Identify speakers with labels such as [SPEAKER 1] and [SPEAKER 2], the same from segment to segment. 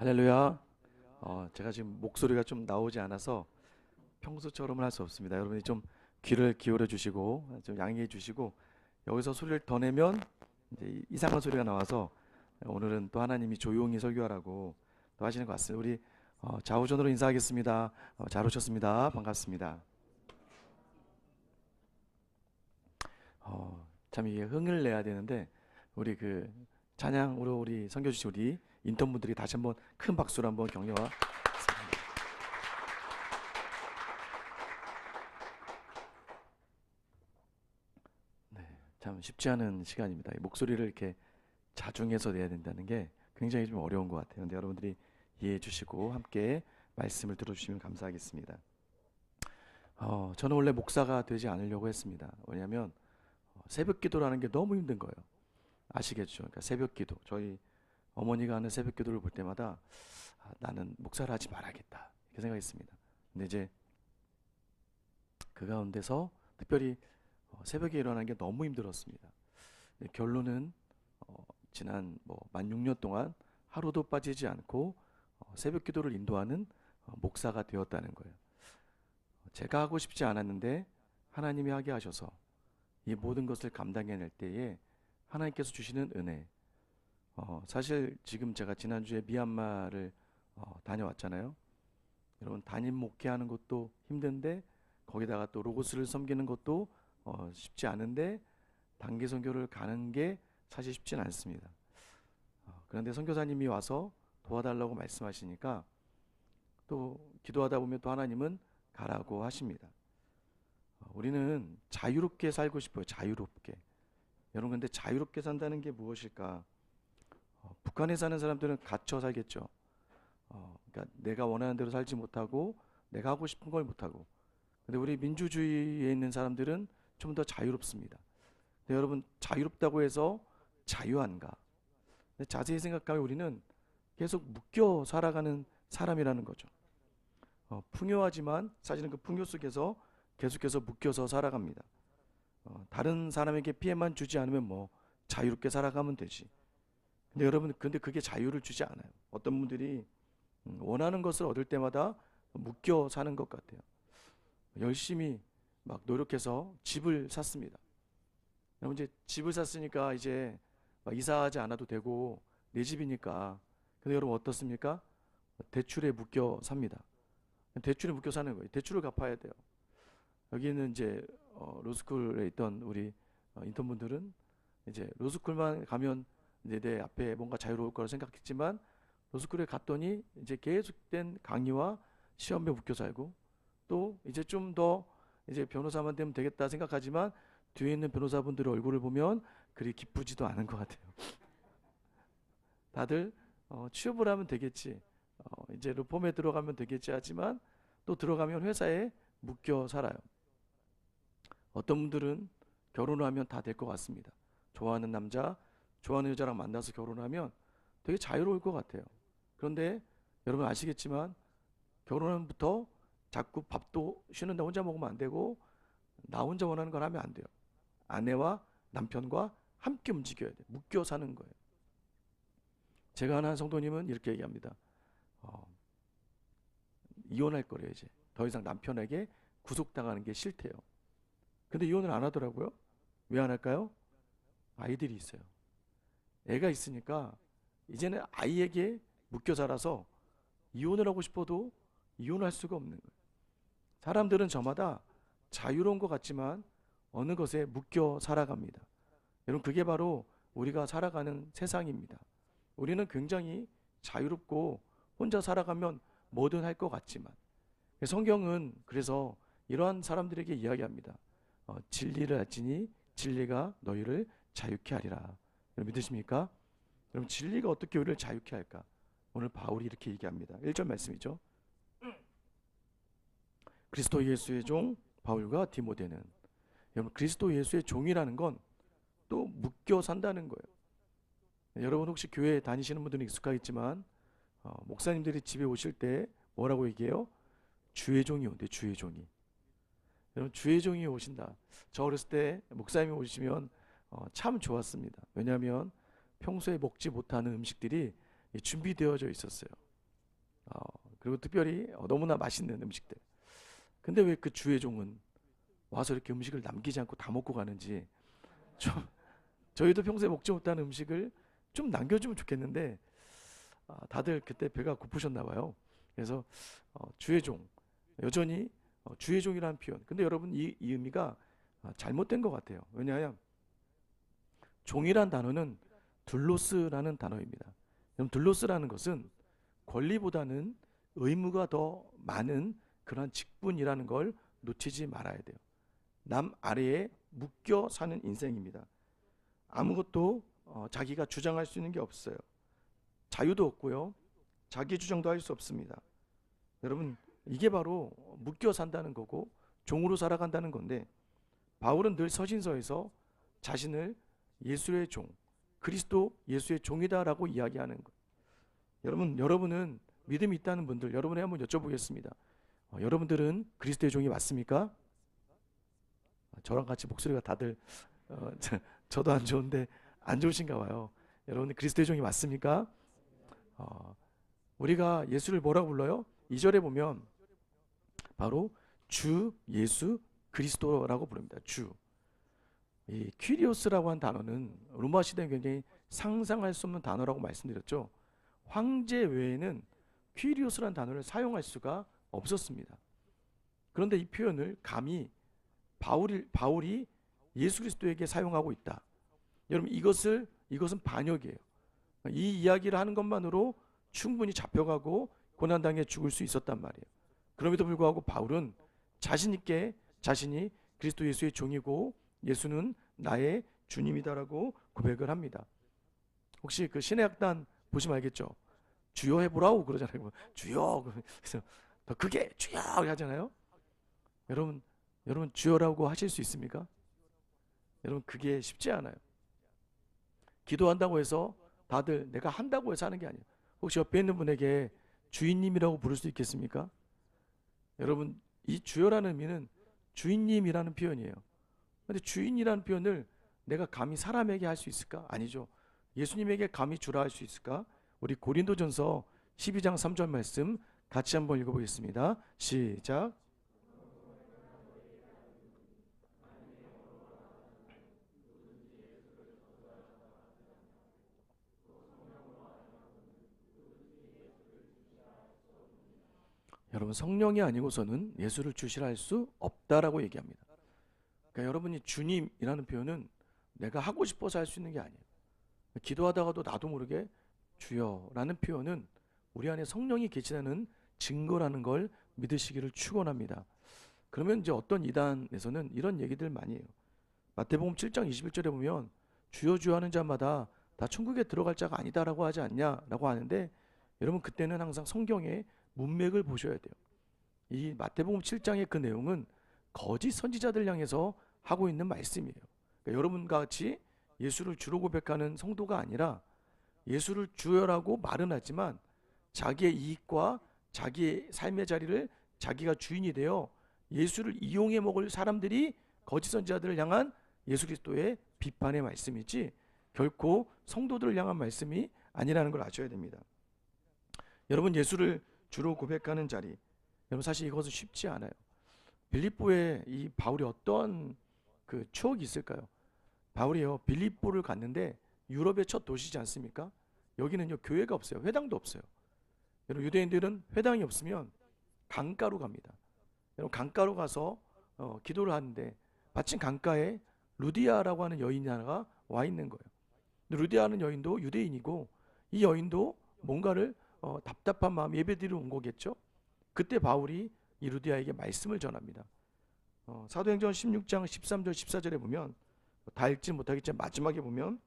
[SPEAKER 1] 할렐루야. 어, 제가 지금 목소리가 좀 나오지 않아서 평소처럼은 할 수 없습니다. 여러분이 좀 귀를 기울여 주시고 좀 양해해 주시고 여기서 소리를 더 내면 이제 이- 이상한 소리가 나와서 오늘은 또 하나님이 조용히 설교하라고 또 하시는 것 같습니다. 우리 어, 좌우전으로 인사하겠습니다. 어, 잘 오셨습니다. 반갑습니다. 어, 참 이게 흥을 내야 되는데 우리 그 찬양으로 우리 섬겨 주신 우리 인턴 분들이 다시 한번 큰 박수로 한번 격려와 네, 참 쉽지 않은 시간입니다. 이 목소리를 이렇게 자중해서 내야 된다는 게 굉장히 좀 어려운 것 같아요. 근데 여러분들이 이해해 주시고 함께 말씀을 들어주시면 감사하겠습니다. 어, 저는 원래 목사가 되지 않으려고 했습니다. 왜냐하면 어, 새벽 기도라는 게 너무 힘든 거예요. 아시겠죠? 그러니까 새벽 기도. 저희 어머니가 하는 새벽 기도를 볼 때마다 아, 나는 목사를 하지 말아야겠다 이렇게 생각했습니다. 근데 이제 그 가운데서 특별히 어, 새벽에 일어나는 게 너무 힘들었습니다. 결론은 어, 지난 뭐만 6년 동안 하루도 빠지지 않고 어, 새벽 기도를 인도하는 어, 목사가 되었다는 거예요. 제가 하고 싶지 않았는데 하나님이 하게 하셔서 이 모든 것을 감당해낼 때에 하나님께서 주시는 은혜. 어, 사실 지금 제가 지난주에 미얀마를 어, 다녀왔잖아요. 여러분 담임 목회하는 것도 힘든데 거기다가 또 로고스를 섬기는 것도 어, 쉽지 않은데 단기 선교를 가는 게 사실 쉽지는 않습니다. 어, 그런데 선교사님이 와서 도와달라고 말씀하시니까 또 기도하다 보면 또 하나님은 가라고 하십니다. 어, 우리는 자유롭게 살고 싶어요. 자유롭게. 여러분 근데 자유롭게 산다는 게 무엇일까? 어, 북한에 사는 사람들은 갇혀 살겠죠. 어, 그러니까 내가 원하는 대로 살지 못하고 내가 하고 싶은 걸 못하고. 근데 우리 민주주의에 있는 사람들은 좀 더 자유롭습니다. 근데 여러분 자유롭다고 해서 자유한가? 자세히 생각하면 우리는 계속 묶여 살아가는 사람이라는 거죠. 어, 풍요하지만 사실은 그 풍요 속에서 계속해서 묶여서 살아갑니다. 어, 다른 사람에게 피해만 주지 않으면 뭐 자유롭게 살아가면 되지. 근데 여러분 근데 그게 자유를 주지 않아요. 어떤 분들이 음, 원하는 것을 얻을 때마다 묶여 사는 것 같아요. 열심히 막 노력해서 집을 샀습니다. 여러분 이제 집을 샀으니까 이제 막 이사하지 않아도 되고 내 집이니까. 근데 여러분 어떻습니까? 대출에 묶여 삽니다. 대출에 묶여 사는 거예요. 대출을 갚아야 돼요. 여기는 이제 어, 로스쿨에 있던 우리 어, 인턴분들은 이제 로스쿨만 가면 이제 내 앞에 뭔가 자유로울 거라 생각했지만 로스쿨에 갔더니 이제 계속된 강의와 시험에 묶여 살고 또 이제 좀 더 이제 변호사만 되면 되겠다 생각하지만 뒤에 있는 변호사분들의 얼굴을 보면 그리 기쁘지도 않은 것 같아요. 다들 어, 취업을 하면 되겠지. 어, 이제 로펌에 들어가면 되겠지 하지만 또 들어가면 회사에 묶여 살아요. 어떤 분들은 결혼을 하면 다 될 것 같습니다. 좋아하는 남자, 좋아하는 여자랑 만나서 결혼하면 되게 자유로울 것 같아요. 그런데 여러분 아시겠지만 결혼부터 자꾸 밥도 쉬는 날 혼자 먹으면 안 되고 나 혼자 원하는 걸 하면 안 돼요. 아내와 남편과 함께 움직여야 돼. 묶여 사는 거예요. 제가 아는 한 성도님은 이렇게 얘기합니다. 어, 이혼할 거래요 이제. 더 이상 남편에게 구속당하는 게 싫대요. 근데 이혼을 안 하더라고요. 왜 안 할까요? 아이들이 있어요. 애가 있으니까 이제는 아이에게 묶여 살아서 이혼을 하고 싶어도 이혼할 수가 없는 거예요. 사람들은 저마다 자유로운 것 같지만 어느 것에 묶여 살아갑니다. 여러분 그게 바로 우리가 살아가는 세상입니다. 우리는 굉장히 자유롭고 혼자 살아가면 뭐든 할 것 같지만 성경은 그래서 이러한 사람들에게 이야기합니다. 어, 진리를 알지니 진리가 너희를 자유케 하리라. 믿으십니까? 여러분 진리가 어떻게 우리를 자유케 할까? 오늘 바울이 이렇게 얘기합니다. 1절 말씀이죠. 그리스도 예수의 종 바울과 디모데는 여러분 그리스도 예수의 종이라는 건 또 묶여 산다는 거예요. 여러분 혹시 교회 다니시는 분들은 익숙하겠지만 어, 목사님들이 집에 오실 때 뭐라고 얘기해요? 주의 종이 온대 주의 종이. 여러분 주의 종이 오신다. 저 어렸을 때 목사님이 오시면 어, 참 좋았습니다. 왜냐하면 평소에 먹지 못하는 음식들이 준비되어져 있었어요. 그리고 특별히 어, 너무나 맛있는 음식들. 근데 왜 그 주의 종은 와서 이렇게 음식을 남기지 않고 다 먹고 가는지 좀 저희도 평소에 먹지 못하는 음식을 좀 남겨주면 좋겠는데 아, 다들 그때 배가 고프셨나 봐요. 그래서 어, 주의 종 여전히 어, 주의 종이라는 표현. 근데 여러분 이, 이 의미가 아, 잘못된 것 같아요. 왜냐하면 종이란 단어는 둘로스라는 단어입니다. 그럼 둘로스라는 것은 권리보다는 의무가 더 많은 그러한 직분이라는 걸 놓치지 말아야 돼요. 남 아래에 묶여 사는 인생입니다. 아무것도 어, 자기가 주장할 수 있는 게 없어요. 자유도 없고요. 자기 주장도 할 수 없습니다. 여러분 이게 바로 묶여 산다는 거고 종으로 살아간다는 건데 바울은 늘 서신서에서 자신을 예수의 종, 그리스도 예수의 종이다라고 이야기하는 것. 여러분, 여러분은 믿음이 있다는 분들, 여러분에 한번 여쭤보겠습니다. 어, 여러분들은 그리스도의 종이 맞습니까? 아, 저랑 같이 목소리가 다들 어, 저, 도안 좋은데 안 좋으신가 봐요. 여러분 그리스도의 종이 맞습니까? 어, 우리가 예수를 뭐라고 불러요? 2절에 보면 바로 주 예수 그리스도라고 부릅니다. 주. 이 퀴리오스라고 한 단어는 로마 시대에 굉장히 상상할 수 없는 단어라고 말씀드렸죠. 황제 외에는 퀴리오스라는 단어를 사용할 수가 없었습니다. 그런데 이 표현을 감히 바울이, 바울이 예수 그리스도에게 사용하고 있다. 여러분 이것을 이것은 반역이에요. 이 이야기를 하는 것만으로 충분히 잡혀가고 고난당해 죽을 수 있었단 말이에요. 그럼에도 불구하고 바울은 자신 있게 자신이 그리스도 예수의 종이고 예수는 나의 주님이다라고 고백을 합니다. 혹시 그 신의 악단 보시면 알겠죠? 주여 해보라고 그러잖아요. 주여 그래서 더 크게 주여 하잖아요. 여러분 여러분 주여라고 하실 수 있습니까? 여러분 그게 쉽지 않아요. 기도한다고 해서 다들 내가 한다고 해서 하는 게 아니에요. 혹시 옆에 있는 분에게 주인님이라고 부를 수 있겠습니까? 여러분 이 주여라는 의미는 주인님이라는 표현이에요. 근데 주인이라는 표현을 내가 감히 사람에게 할 수 있을까? 아니죠. 예수님에게 감히 주라 할 수 있을까? 우리 고린도전서 12장 3절 말씀 같이 한번 읽어보겠습니다. 시작. 여러분 성령이 아니고서는 예수를 주시라 할 수 없다라고 얘기합니다. 그러니까 여러분이 주님이라는 표현은 내가 하고 싶어서 할 수 있는 게 아니에요. 기도하다가도 나도 모르게 주여라는 표현은 우리 안에 성령이 계시다는 증거라는 걸 믿으시기를 축원합니다. 그러면 이제 어떤 이단에서는 이런 얘기들 많이 해요. 마태복음 7장 21절에 보면 주여 주여 하는 자마다 다 천국에 들어갈 자가 아니다라고 하지 않냐라고 하는데 여러분 그때는 항상 성경에 문맥을 보셔야 돼요. 이 마태복음 7장의 그 내용은 거짓 선지자들 향해서 하고 있는 말씀이에요. 그러니까 여러분과 같이 예수를 주로 고백하는 성도가 아니라 예수를 주여라고 말은 하지만 자기의 이익과 자기의 삶의 자리를 자기가 주인이 되어 예수를 이용해 먹을 사람들이 거짓 선지자들을 향한 예수 그리스도의 비판의 말씀이지 결코 성도들을 향한 말씀이 아니라는 걸 아셔야 됩니다. 여러분 예수를 주로 고백하는 자리. 여러분 사실 이것은 쉽지 않아요. 빌립보에 이 바울이 어떤 그 추억이 있을까요? 바울이요 빌립보를 갔는데 유럽의 첫 도시지 않습니까? 여기는요 교회가 없어요. 회당도 없어요. 여러분 유대인들은 회당이 없으면 강가로 갑니다. 여러분 강가로 가서 어, 기도를 하는데 마침 강가에 루디아라고 하는 여인이 하나가 와 있는 거예요. 루디아는 여인도 유대인이고 이 여인도 뭔가를 어, 답답한 마음 예배드리러 온 거겠죠. 그때 바울이 이 루디아에게 말씀을 전합니다. 어, 사도행전 16장 13절 14절에 보면 다 읽지 못하겠지만 마지막에 보면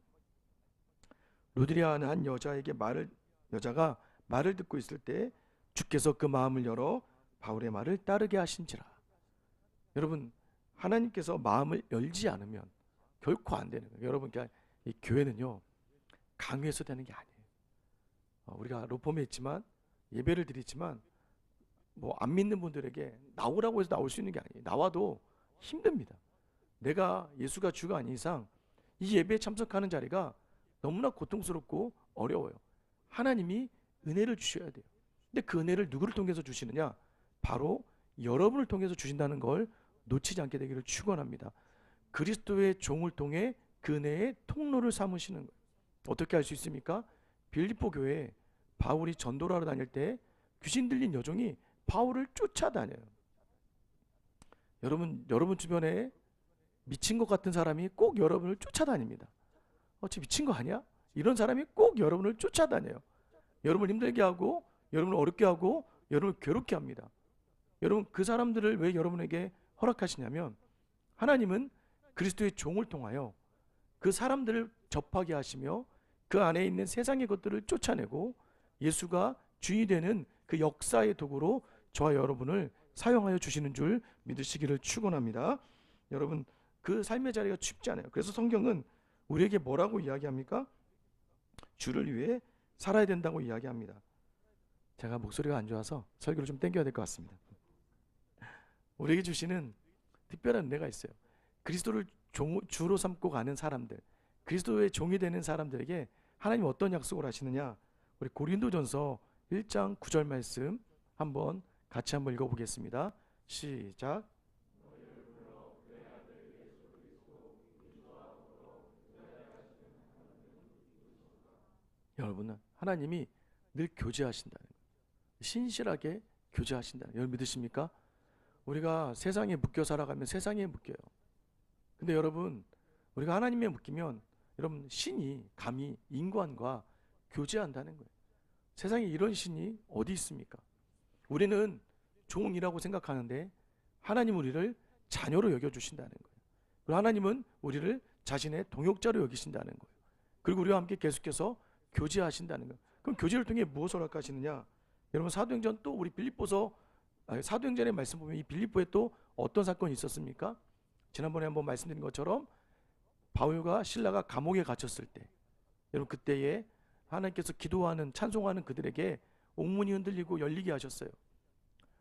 [SPEAKER 1] 루디아는 한 여자에게 말을 여자가 말을 듣고 있을 때 주께서 그 마음을 열어 바울의 말을 따르게 하신지라. 여러분 하나님께서 마음을 열지 않으면 결코 안 되는 거예요. 여러분 그러니까 이 교회는요 강요해서 되는 게 아니에요. 어, 우리가 로펌에 있지만 예배를 드리지만 뭐 안 믿는 분들에게 나오라고 해서 나올 수 있는 게 아니에요. 나와도 힘듭니다. 내가 예수가 주가 아닌 이상 이 예배에 참석하는 자리가 너무나 고통스럽고 어려워요. 하나님이 은혜를 주셔야 돼요. 근데 그 은혜를 누구를 통해서 주시느냐? 바로 여러분을 통해서 주신다는 걸 놓치지 않게 되기를 축원합니다. 그리스도의 종을 통해 그 은혜의 통로를 삼으시는 거예요. 어떻게 할 수 있습니까? 빌립보 교회에 바울이 전도를 하러 다닐 때 귀신 들린 여종이 바울을 쫓아다녀요. 여러분 여러분 주변에 미친 것 같은 사람이 꼭 여러분을 쫓아다닙니다. 어찌 미친 거 아니야? 이런 사람이 꼭 여러분을 쫓아다녀요. 여러분을 힘들게 하고 여러분을 어렵게 하고 여러분을 괴롭게 합니다. 여러분 그 사람들을 왜 여러분에게 허락하시냐면 하나님은 그리스도의 종을 통하여 그 사람들을 접하게 하시며 그 안에 있는 세상의 것들을 쫓아내고 예수가 주인이 되는 그 역사의 도구로 저와 여러분을 사용하여 주시는 줄 믿으시기를 축원합니다. 여러분 그 삶의 자리가 쉽지 않아요. 그래서 성경은 우리에게 뭐라고 이야기합니까? 주를 위해 살아야 된다고 이야기합니다. 제가 목소리가 안 좋아서 설교를 좀 땡겨야 될 것 같습니다. 우리에게 주시는 특별한 은혜가 있어요. 그리스도를 종, 주로 삼고 가는 사람들, 그리스도의 종이 되는 사람들에게 하나님 어떤 약속을 하시느냐? 우리 고린도전서 1장 9절 말씀 한번 같이 한번 읽어보겠습니다. 시작. 여러분은 하나님이 늘 교제하신다는. 신실하게 교제하신다는 여러분 믿으십니까? 우리가 세상에 묶여 살아가면 세상에 묶여요. 근데 여러분 우리가 하나님에 묶이면 여러분 신이 감히 인간과 교제한다는 거예요. 세상에 이런 신이 어디 있습니까? 우리는 종이라고 생각하는데 하나님 우리를 자녀로 여겨 주신다는 거예요. 그리고 하나님은 우리를 자신의 동역자로 여기신다는 거예요. 그리고 우리와 함께 계속해서 교제하신다는 거예요. 그럼 교제를 통해 무엇을 할까시느냐? 여러분 사도행전 또 우리 빌립보서 사도행전의 말씀 보면 이 빌립보에 또 어떤 사건이 있었습니까? 지난번에 한번 말씀드린 것처럼 바울과 신라가 감옥에 갇혔을 때 여러분 그때에 하나님께서 기도하는 찬송하는 그들에게 옥문이 흔들리고 열리게 하셨어요.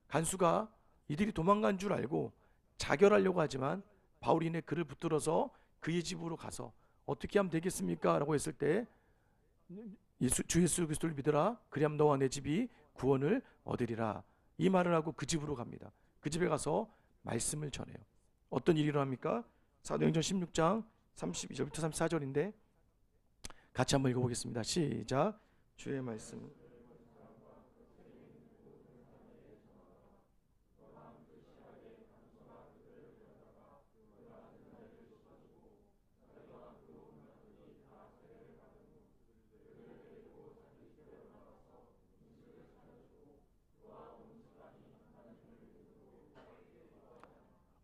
[SPEAKER 1] 간수가 이들이 도망간 줄 알고 자결하려고 하지만 바울이 내 그를 붙들어서 그의 집으로 가서 어떻게 하면 되겠습니까? 라고 했을 때 예수, 주 예수 그리스도를 믿으라 그리함 너와 내 집이 구원을 얻으리라 이 말을 하고 그 집으로 갑니다. 그 집에 가서 말씀을 전해요. 어떤 일이 일어납니까? 사도행전 16장 32절부터 34절인데 같이 한번 읽어보겠습니다. 시작. 주의 말씀.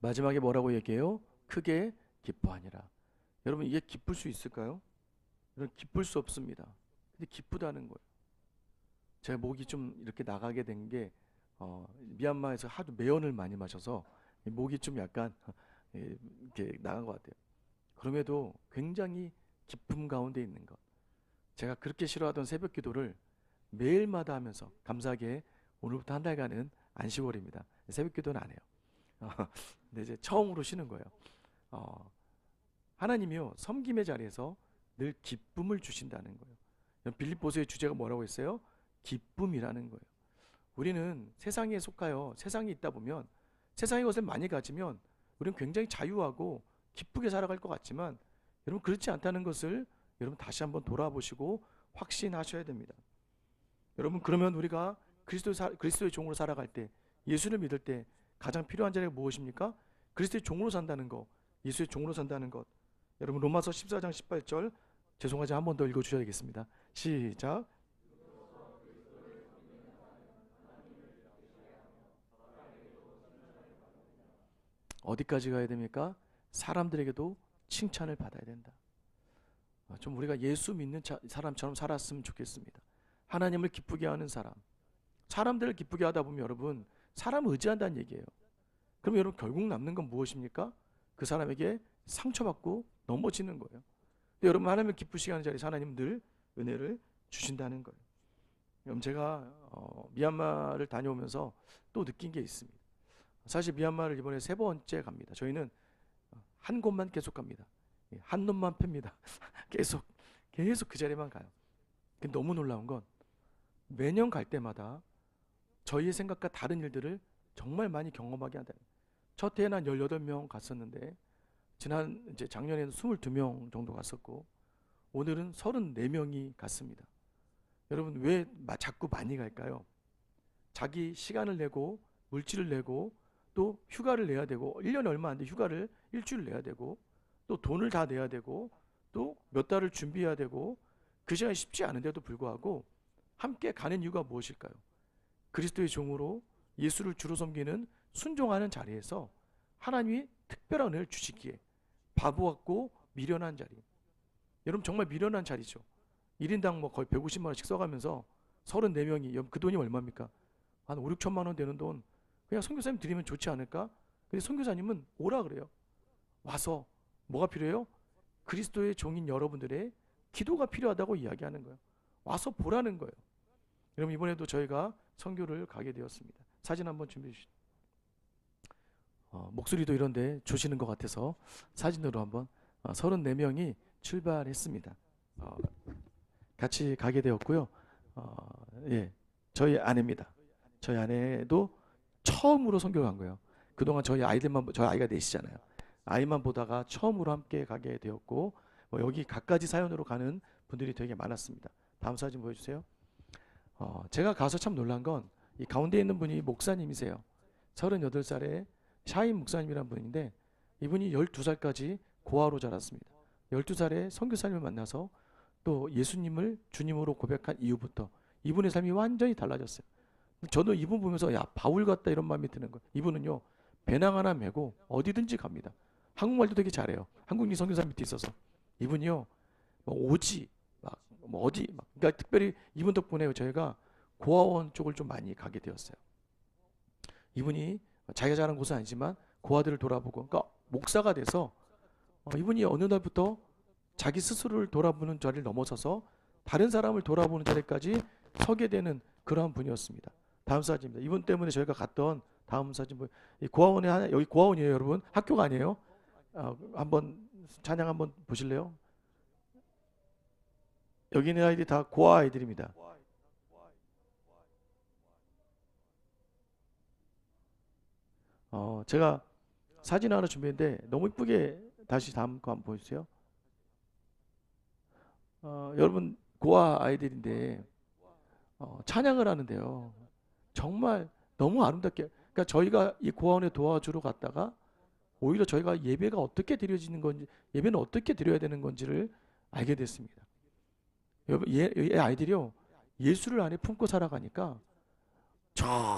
[SPEAKER 1] 마지막에 뭐라고 얘기해요? 크게 기뻐하니라. 여러분 이게 기쁠 수 있을까요? 여러분 기쁠 수 없습니다. 근데 기쁘다는 거예요. 제가 목이 좀 이렇게 나가게 된게 어, 미얀마에서 하도 매연을 많이 마셔서 이 목이 좀 약간 예, 이렇게 나간 것 같아요. 그럼에도 굉장히 기쁨 가운데 있는 것. 제가 그렇게 싫어하던 새벽 기도를 매일마다 하면서 감사하게 오늘부터 한 달간은 안 쉬워립니다. 새벽 기도는 안 해요. 어, 근데 이제 처음으로 쉬는 거예요. 어, 하나님이요 섬김의 자리에서 늘 기쁨을 주신다는 거예요. 빌립보서의 주제가 뭐라고 했어요? 기쁨이라는 거예요. 우리는 세상에 속하여 세상에 있다 보면 세상의 것을 많이 가지면 우리는 굉장히 자유하고 기쁘게 살아갈 것 같지만 여러분 그렇지 않다는 것을 여러분 다시 한번 돌아보시고 확신하셔야 됩니다. 여러분 그러면 우리가 그리스도 사, 그리스도의 종으로 살아갈 때 예수를 믿을 때 가장 필요한 자리가 무엇입니까? 그리스도의 종으로 산다는 것, 예수의 종으로 산다는 것. 여러분 로마서 14장 18절 죄송하지 한 번 더 읽어 주셔야 겠습니다 시작. 어디까지 가야 됩니까? 사람들에게도 칭찬을 받아야 된다. 아, 좀 우리가 예수 믿는 자, 사람처럼 살았으면 좋겠습니다. 하나님을 기쁘게 하는 사람. 사람들을 기쁘게 하다 보면 여러분 사람을 의지한다는 얘기예요. 그럼 여러분 결국 남는 건 무엇입니까? 그 사람에게 상처받고 넘어지는 거예요. 여러분 하나님을 기쁘시게 하는 자리에 하나님 늘 은혜를 주신다는 거예요. 여러분 제가 어, 미얀마를 다녀오면서 또 느낀 게 있습니다. 사실 미얀마를 이번에 세 번째 갑니다. 저희는 한 곳만 계속 갑니다. 예, 한 놈만 팹니다. 계속 계속 그 자리만 가요. 너무 놀라운 건 매년 갈 때마다 저희의 생각과 다른 일들을 정말 많이 경험하게 한다. 첫 해에는 한 18명 갔었는데 지난 이제 작년에는 22명 정도 갔었고 오늘은 34명이 갔습니다. 여러분 왜 마- 자꾸 많이 갈까요? 자기 시간을 내고 물질을 내고 또 휴가를 내야 되고 1년에 얼마 안 돼 휴가를 일주일 내야 되고 또 돈을 다 내야 되고 또 몇 달을 준비해야 되고 그 시간이 쉽지 않은데도 불구하고 함께 가는 이유가 무엇일까요? 그리스도의 종으로 예수를 주로 섬기는 순종하는 자리에서 하나님이 특별한 은혜를 주시기에 바보 같고 미련한 자리. 여러분 정말 미련한 자리죠. 1인당 뭐 거의 150만 원씩 써가면서 34명이 여러분 그 돈이 얼마입니까? 한 5, 6천만 원 되는 돈 그냥 선교사님 드리면 좋지 않을까? 근데 선교사님은 오라 그래요. 와서 뭐가 필요해요? 그리스도의 종인 여러분들의 기도가 필요하다고 이야기하는 거예요. 와서 보라는 거예요. 여러분 이번에도 저희가 선교를 가게 되었습니다. 사진 한번 준비해 주시죠. 어, 목소리도 이런데 주시는 것 같아서 사진으로 한번 어, 34명이 출발했습니다. 어, 같이 가게 되었고요. 어, 예, 저희 아내입니다. 저희 아내도 처음으로 선교 간 거예요. 그동안 저희 아이들만 보- 저희 아이가 넷이잖아요. 아이만 보다가 처음으로 함께 가게 되었고 뭐 여기 갖가지 사연으로 가는 분들이 되게 많았습니다. 다음 사진 보여주세요. 어, 제가 가서 참 놀란 건 이 가운데 있는 분이 목사님이세요. 38살에 샤인 목사님이란 분인데 이분이 12살까지 고아로 자랐습니다. 12살에 선교사님을 만나서 또 예수님을 주님으로 고백한 이후부터 이분의 삶이 완전히 달라졌어요. 저도 이분 보면서 야 바울 같다 이런 마음이 드는 거예요. 이분은요 배낭 하나 메고 어디든지 갑니다. 한국말도 되게 잘해요. 한국인 선교사 밑에 있어서 이분이요 뭐 오지 막 뭐 어디 막 그러니까 특별히 이분 덕분에 저희가 고아원 쪽을 좀 많이 가게 되었어요. 이분이 자기가 자란 곳은 아니지만 고아들을 돌아보고 그러니까 목사가 돼서 어, 이분이 어느 날부터 자기 스스로를 돌아보는 자리를 넘어서서 다른 사람을 돌아보는 자리까지 서게 되는 그러한 분이었습니다. 다음 사진입니다. 이분 때문에 저희가 갔던 다음 사진. 이 고아원에 하나 여기 고아원이에요, 여러분. 학교가 아니에요. 아, 한번 찬양 한번 보실래요? 여기 있는 아이들이 다 고아 아이들입니다. 어, 제가 사진 하나 준비했는데 너무 이쁘게 다시 다음 거 한번 보여주세요. 어, 여러분 고아 아이들인데 어, 찬양을 하는데요. 정말 너무 아름답게. 그러니까 저희가 이 고아원에 도와주러 갔다가 오히려 저희가 예배가 어떻게 드려지는 건지, 예배는 어떻게 드려야 되는 건지를 알게 됐습니다. 얘, 얘 아이들이요 예수를 안에 품고 살아가니까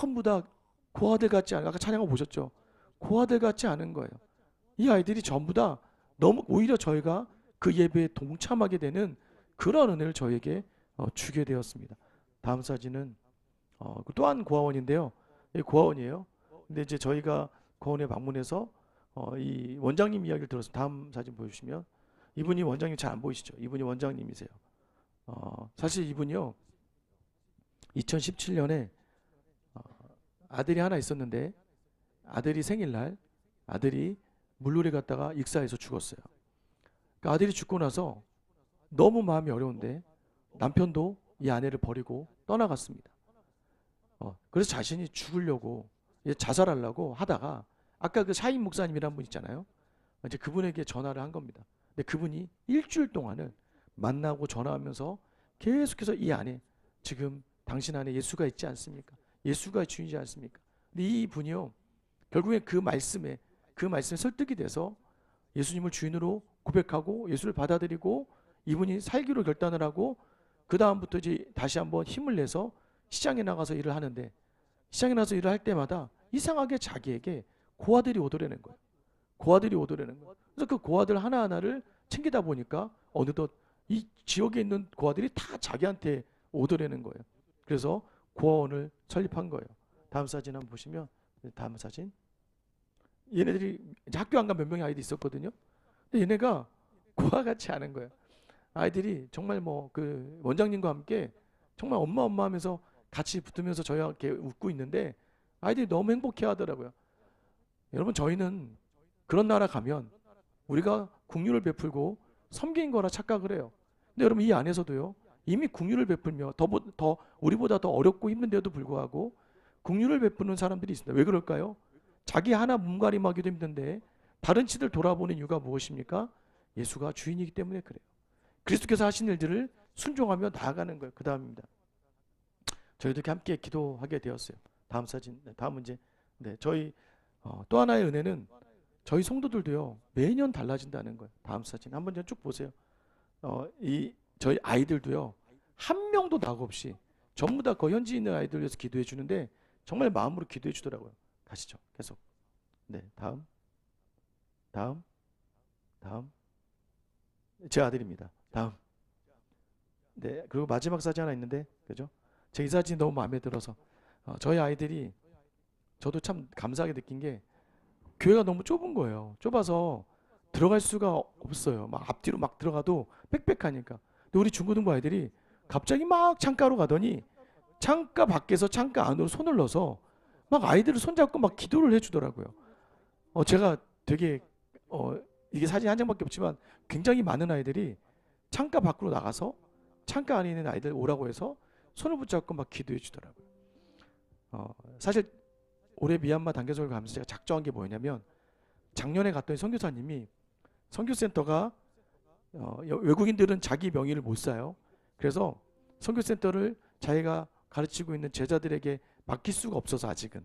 [SPEAKER 1] 전부 다 고아들 같지 않아. 아까 찬양을 보셨죠? 고아들 같지 않은 거예요. 이 아이들이 전부 다 너무 오히려 저희가 그 예배에 동참하게 되는 그런 은혜를 저에게 어, 주게 되었습니다. 다음 사진은 어, 또한 고아원인데요. 이 고아원이에요. 근데 이제 저희가 고아원에 방문해서 어, 이 원장님 이야기를 들어서 다음 사진 보여주시면 이분이 원장님 잘 안 보이시죠? 이분이 원장님이세요. 어, 사실 이분이요 2017년에 어, 아들이 하나 있었는데 아들이 생일날 아들이 물놀이 갔다가 익사해서 죽었어요. 그 아들이 죽고 나서 너무 마음이 어려운데 남편도 이 아내를 버리고 떠나갔습니다. 어, 그래서 자신이 죽으려고 자살하려고 하다가 아까 그 샤인 목사님이란 분 있잖아요. 이제 그분에게 전화를 한 겁니다. 근데 그분이 일주일 동안을 만나고 전화하면서 계속해서 이 안에 지금 당신 안에 예수가 있지 않습니까? 예수가 주인이지 않습니까? 근데 이 분이요 결국에 그 말씀에 그 말씀에 설득이 돼서 예수님을 주인으로 고백하고 예수를 받아들이고 이분이 살기로 결단을 하고 그 다음부터 이제 다시 한번 힘을 내서 시장에 나가서 일을 하는데 시장에 나가서 일을 할 때마다 이상하게 자기에게 고아들이 오더라는 거예요. 고아들이 오더라는 거예요. 그래서 그 고아들 하나하나를 챙기다 보니까 어느덧 이 지역에 있는 고아들이 다 자기한테 오더라는 거예요. 그래서 고아원을 설립한 거예요. 다음 사진 한번 보시면 다음 사진. 얘네들이 학교 안 간 몇 명의 아이들이 있었거든요. 근데 얘네가 고아 같지 않은 거예요. 아이들이 정말 뭐 그 원장님과 함께 정말 엄마 엄마 하면서 같이 붙으면서 저희와 이렇게 웃고 있는데 아이들이 너무 행복해 하더라고요. 여러분 저희는 그런 나라 가면 우리가 국유를 베풀고 섬긴 거라 착각을 해요. 근데 여러분 이 안에서도요. 이미 국유를 베풀며 더, 보- 더 우리보다 더 어렵고 힘든데도 불구하고 국률을 베푸는 사람들이 있습니다. 왜 그럴까요? 자기 하나 몸가림하기도 힘든데 다른 치들 돌아보는 이유가 무엇입니까? 예수가 주인이기 때문에 그래요. 그리스도께서 하신 일들을 순종하며 나아가는 거예요. 그 다음입니다. 저희도 함께 기도하게 되었어요. 다음 사진, 네, 다음 문제. 네, 저희 어, 또 하나의 은혜는 저희 성도들도요 매년 달라진다는 거예요. 다음 사진 한번 좀쭉 보세요. 어, 이 저희 아이들도요 한 명도 낙 없이 전부 다 그 현지 있는 아이들 위해서 기도해 주는데 정말 마음으로 기도해 주더라고요. 가시죠. 계속. 네, 다음, 다음, 다음. 제 아들입니다. 다음. 네, 그리고 마지막 사진 하나 있는데, 그죠? 제 이 사진이 너무 마음에 들어서 어, 저희 아이들이 저도 참 감사하게 느낀 게 교회가 너무 좁은 거예요. 좁아서 들어갈 수가 없어요. 막 앞뒤로 막 들어가도 빽빽하니까. 근데 우리 중고등부 아이들이 갑자기 막 창가로 가더니 창가 밖에서 창가 안으로 손을 넣어서 막 아이들을 손잡고 막 기도를 해주더라고요. 어 제가 되게 어 이게 사진 한 장밖에 없지만 굉장히 많은 아이들이 창가 밖으로 나가서 창가 안에 있는 아이들 오라고 해서 손을 붙잡고 막 기도해 주더라고요. 어 사실 올해 미얀마 단계설 가면서 제가 작정한 게 뭐냐면 작년에 갔더니 선교사님이 선교센터가 어, 여- 외국인들은 자기 명의를 못 사요. 그래서 선교센터를 자기가 가르치고 있는 제자들에게 맡길 수가 없어서 아직은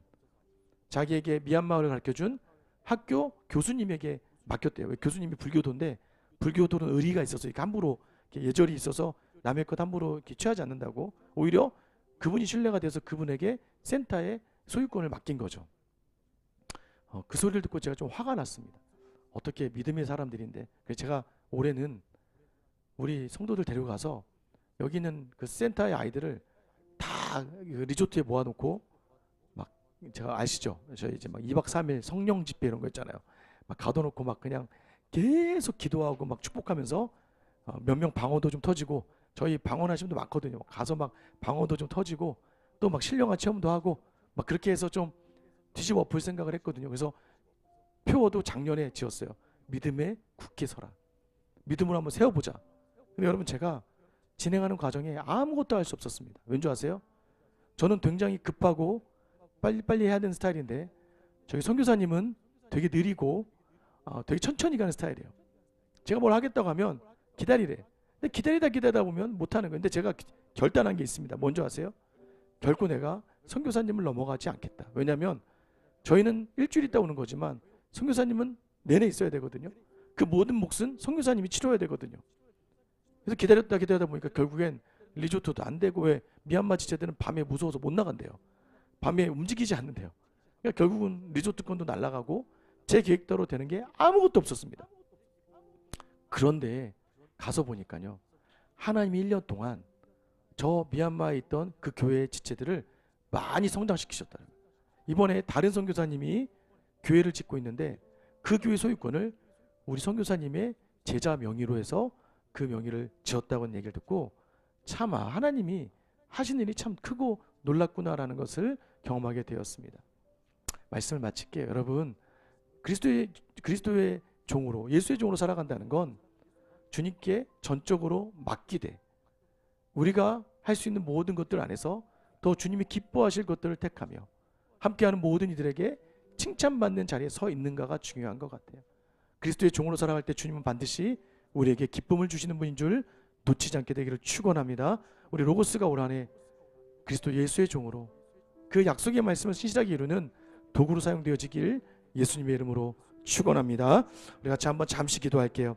[SPEAKER 1] 자기에게 미얀마어를 가르쳐준 학교 교수님에게 맡겼대요. 왜 교수님이 불교도인데 불교도는 의리가 있어서 이렇게 함부로 이렇게 예절이 있어서 남의 것 함부로 이렇게 취하지 않는다고 오히려 그분이 신뢰가 돼서 그분에게 센터에 소유권을 맡긴 거죠. 어, 그 소리를 듣고 제가 좀 화가 났습니다. 어떻게 믿음의 사람들인데 그래서 제가 올해는 우리 성도들 데려가서 여기 있는 그 센터의 아이들을 다그 리조트에 모아놓고 막 제가 아시죠? 저희 이제 막 2박 3일 성령 집회 이런 거 있잖아요. 막 가둬놓고 막 그냥 계속 기도하고 막 축복하면서 어, 몇명 방언도 좀 터지고 저희 방언하시는 분도 많거든요. 가서 막 방언도 좀 터지고 또 막 신령한 체험도 하고 막 그렇게 해서 좀 뒤집어 볼 생각을 했거든요. 그래서 표어도 작년에 지었어요. 믿음에 굳게 서라. 믿음으로 한번 세워보자. 근데 여러분 제가 진행하는 과정에 아무것도 할 수 없었습니다. 왠지 아세요? 저는 굉장히 급하고 빨리빨리 해야 되는 스타일인데 저희 선교사님은 되게 느리고 어, 되게 천천히 가는 스타일이에요. 제가 뭘 하겠다고 하면 기다리래. 근데 기다리다 기다리다 보면 못하는 거예요. 근데 제가 기- 결단한 게 있습니다. 뭔지 아세요? 결코 내가 선교사님을 넘어가지 않겠다. 왜냐하면 저희는 일주일 있다 오는 거지만 선교사님은 내내 있어야 되거든요. 그 모든 몫은 선교사님이 치러야 되거든요. 그래서 기다렸다 기다리다 보니까 결국엔 리조트도 안 되고 왜 미얀마 지체들은 밤에 무서워서 못 나간대요. 밤에 움직이지 않는데요. 그러니까 결국은 리조트권도 날아가고 제 계획대로 되는 게 아무것도 없었습니다. 그런데 가서 보니까요. 하나님이 1년 동안 저 미얀마에 있던 그 교회의 지체들을 많이 성장시키셨다는 거예요. 이번에 다른 선교사님이 교회를 짓고 있는데 그 교회 소유권을 우리 선교사님의 제자 명의로 해서 그 명의를 지었다고 얘기를 듣고 차마 하나님이 하신 일이 참 크고 놀랍구나라는 것을 경험하게 되었습니다. 말씀을 마칠게요. 여러분 그리스도의 그리스도의 종으로 예수의 종으로 살아간다는 건 주님께 전적으로 맡기되 우리가 할 수 있는 모든 것들 안에서 더 주님이 기뻐하실 것들을 택하며 함께하는 모든 이들에게 칭찬받는 자리에 서 있는가가 중요한 것 같아요. 그리스도의 종으로 살아갈 때 주님은 반드시 우리에게 기쁨을 주시는 분인 줄 놓치지 않게 되기를 축원합니다. 우리 로고스가 올 한해 그리스도 예수의 종으로 그 약속의 말씀을 신실하게 이루는 도구로 사용되어지길 예수님의 이름으로 축원합니다. 우리 같이 한번 잠시 기도할게요.